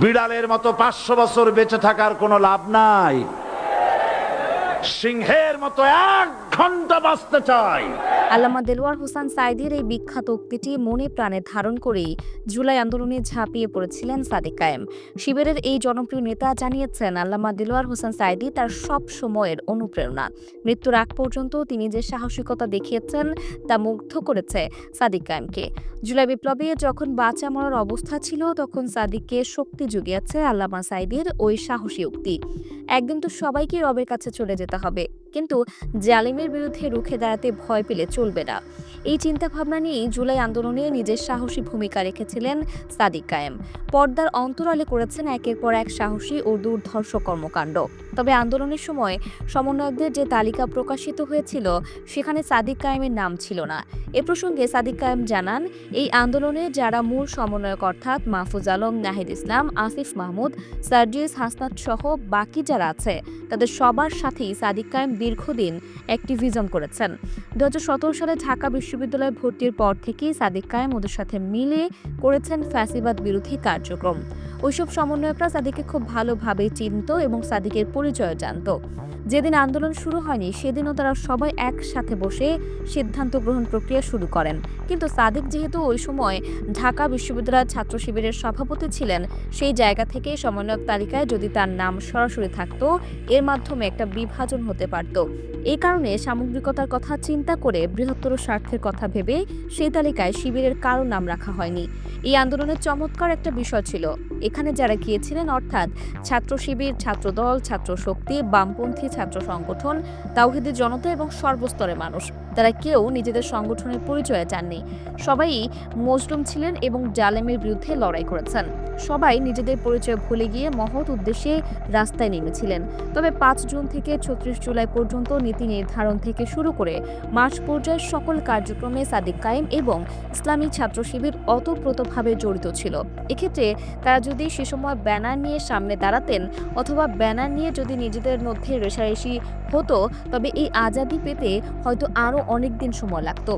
বিড়ালের মতো পাঁচশো বছর বেঁচে থাকার কোনো লাভ নাই। সিংহের মতো এক ঘণ্টা বাঁচতে চাই। আল্লামা দেলোয়ার হোসেন সাইদির এই বিখ্যাত উক্তিটি মনে প্রাণে ধারণ করেই জুলাই আন্দোলনে ঝাঁপিয়ে পড়েছিলেন সাদিক কায়েম। শিবিরের এই জনপ্রিয় নেতা জানিয়েছেন, আল্লামা দেলোয়ার হোসেন সাইদি তার সব সময়ের অনুপ্রেরণা। মৃত্যুর আগ পর্যন্ত তিনি যে সাহসিকতা দেখিয়েছেন, তা মুগ্ধ করেছে সাদিক কায়েমকে। জুলাই বিপ্লবে যখন বাঁচা মরার অবস্থা ছিল, তখন সাদিককে শক্তি জুগিয়েছে আল্লামা সাইদির ওই সাহসী উক্তি। একদিন তো সবাইকে রবের কাছে চলে যেতে হবে। কিন্তু জালিমের বিরুদ্ধে রুখে দাঁড়াতে ভয় পেলে চলবে না। এই চিন্তাভাবনা নিয়েই জুলাই আন্দোলনে নিজের সাহসী ভূমিকা রেখেছিলেন সাদিক কায়েম। পর্দার অন্তরালে করেছেন একের পর এক সাহসী ও দুর্ধর্ষ কর্মকাণ্ড। তবে আন্দোলনের সময় সমন্বয়কদের যে তালিকা প্রকাশিত হয়েছিল, সেখানে সাদিক কায়েমের নাম ছিল না। এ প্রসঙ্গে সাদিক কায়েম জানান, এই আন্দোলনে যারা মূল সমন্বয়ক অর্থাৎ মাহফুজ আলম, নাহিদ ইসলাম, আসিফ মাহমুদ, সার্জিস হাসনাত সহ বাকি যারা আছে তাদের সবার সাথেই সাদিক কায়েম দীর্ঘদিন অ্যাক্টিভিজম করেছেন। দু হাজার সতেরো সালে ঢাকা বিশ্ববিদ্যালয়ে ভর্তির পর থেকেই সাদিক কায়েম ওদের সাথে মিলে করেছেন ফ্যাসিবাদ বিরোধী কার্যক্রম। ওইসব সমন্বয়করা সাদিককে খুব ভালোভাবেই চিনত এবং সাদিকের পরিচয় জানত। যেদিন আন্দোলন শুরু হয়নি, সেদিনও তারা সবাই একসাথে বসে সিদ্ধান্ত গ্রহণ প্রক্রিয়া শুরু করেন। কিন্তু সাদিক যেহেতু ওই সময় ঢাকা বিশ্ববিদ্যালয়ের ছাত্র শিবিরের সভাপতি ছিলেন, সেই জায়গা থেকে সমন্বয়ক তালিকায় যদি তার নাম সরাসরি থাকতো, এর মাধ্যমে একটা বিভাজন হতে পারত। এই কারণে সামগ্রিকতার কথা চিন্তা করে বৃহত্তর স্বার্থের কথা ভেবে সেই তালিকায় শিবিরের কারও নাম রাখা হয়নি। এই আন্দোলনের চমৎকার একটা বিষয় ছিল এখানে যারা গিয়েছিলেন, অর্থাৎ ছাত্র শিবির ছাত্রদল ছাত্র শক্তি বামপন্থী ছাত্র সংগঠন, তাওহিদের জনতা এবং সর্বস্তরের মানুষ। তারা কেউ নিজেদের সংগঠনের পরিচয়ে যাননি সবাই মজলুম ছিলেন এবং জালেমের বিরুদ্ধে লড়াই করেছেন। সবাই নিজেদের পরিচয় ভুলে গিয়ে মহৎ উদ্দেশ্যে রাস্তায় নেমেছিলেন। তবে পাঁচ জুন থেকে ছত্রিশ জুলাই পর্যন্ত নীতি নির্ধারণ থেকে শুরু করে মার্চ পর্যায়ের সকল কার্যক্রমে সাদিক কায়েম এবং ইসলামী ছাত্র শিবির অতপ্রতভাবে জড়িত ছিল। এক্ষেত্রে তারা যদি সে সময় ব্যানার নিয়ে সামনে দাঁড়াতেন অথবা ব্যানার নিয়ে যদি নিজেদের মধ্যে রেশারেশি হতো, তবে এই আজাদি পেতে হয়তো আরও অনেক দিন সময় লাগতো।